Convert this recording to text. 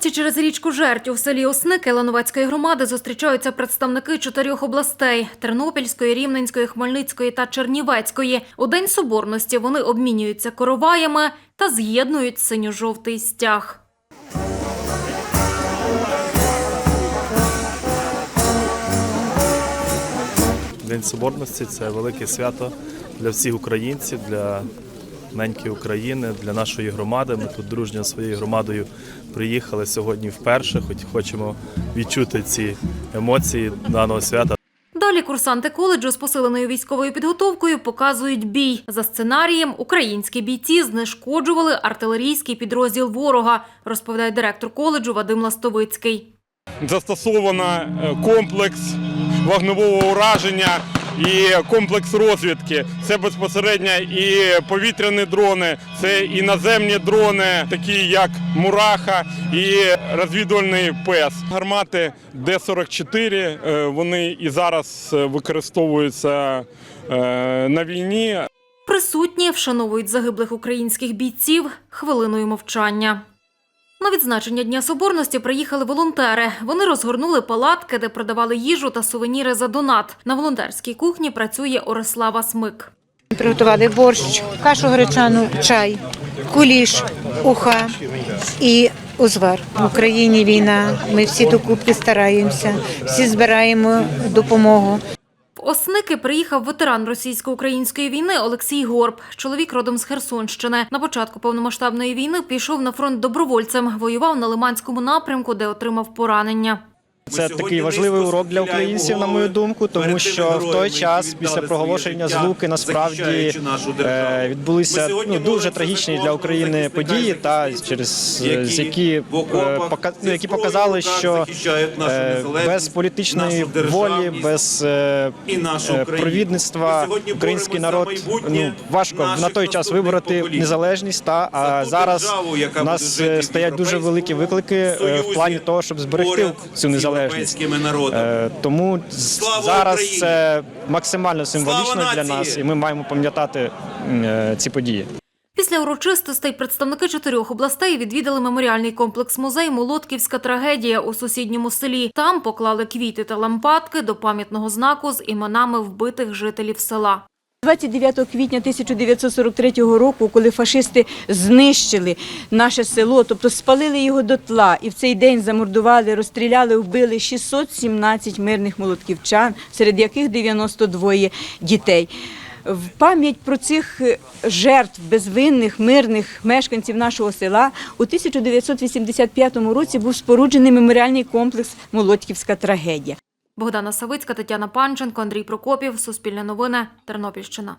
мості через річку Жертю в селі Осники Лановецької громади зустрічаються представники чотирьох областей – Тернопільської, Рівненської, Хмельницької та Чернівецької. У День Соборності вони обмінюються короваями та з'єднують синьо-жовтий стяг. День Соборності це велике свято для всіх українців, для неньки України, для нашої громади. Ми тут дружньо своєю громадою приїхали сьогодні вперше, хоч хочемо відчути ці емоції даного свята. Далі курсанти коледжу з посиленою військовою підготовкою показують бій. За сценарієм українські бійці знешкоджували артилерійський підрозділ ворога, розповідає директор коледжу Вадим Ластовицький. застосовано е, комплекс вогневого ураження і комплекс розвідки. Це безпосередньо і повітряні дрони, це і наземні дрони, такі як Мураха і розвідувальний ПЕС. Гармати Д-44, е, вони і зараз е, використовуються е, на війні. Присутні вшановують загиблих українських бійців хвилиною мовчання. На відзначення Дня Соборності приїхали волонтери. Вони розгорнули палатки, де продавали їжу та сувеніри за донат. На волонтерській кухні працює Орислава Смик. Приготували борщ, кашу гречану, чай, куліш, уха і узвар. В Україні війна. Ми всі докупки стараємося, всі збираємо допомогу. Осники приїхав ветеран російсько-української війни Олексій Горб. Чоловік родом з Херсонщини. На початку повномасштабної війни пішов на фронт добровольцем. Воював на Лиманському напрямку, де отримав поранення. Це такий важливий урок для українців, на мою думку, тому що в той час, після проголошення злуки, насправді е, відбулися ну, дуже трагічні для України події, та через е, з які е, ну, які показали, що без політичної волі, без провідництва український народ ну важко на той час вибороти незалежність. Та а зараз у нас стоять дуже великі виклики в плані того, щоб зберегти цю незалежність. Е, Тому Слава зараз Україні! це максимально символічно Слава для нас, і ми маємо пам'ятати е, ці події. Після урочистостей представники чотирьох областей відвідали меморіальний комплекс музей Молотківська трагедія у сусідньому селі. Там поклали квіти та лампадки до пам'ятного знаку з іменами вбитих жителів села. 29 квітня 1943 року, коли фашисти знищили наше село, тобто спалили його дотла, і в цей день замордували, розстріляли, вбили 617 мирних молотківчан, серед яких 92 дітей. В пам'ять про цих е, жертв безвинних мирних мешканців нашого села у 1985 році був споруджений меморіальний комплекс Молодьківська трагедія. Богдана Савицька, Тетяна Панченко, Андрій Прокопів. Суспільне новини. Тернопільщина.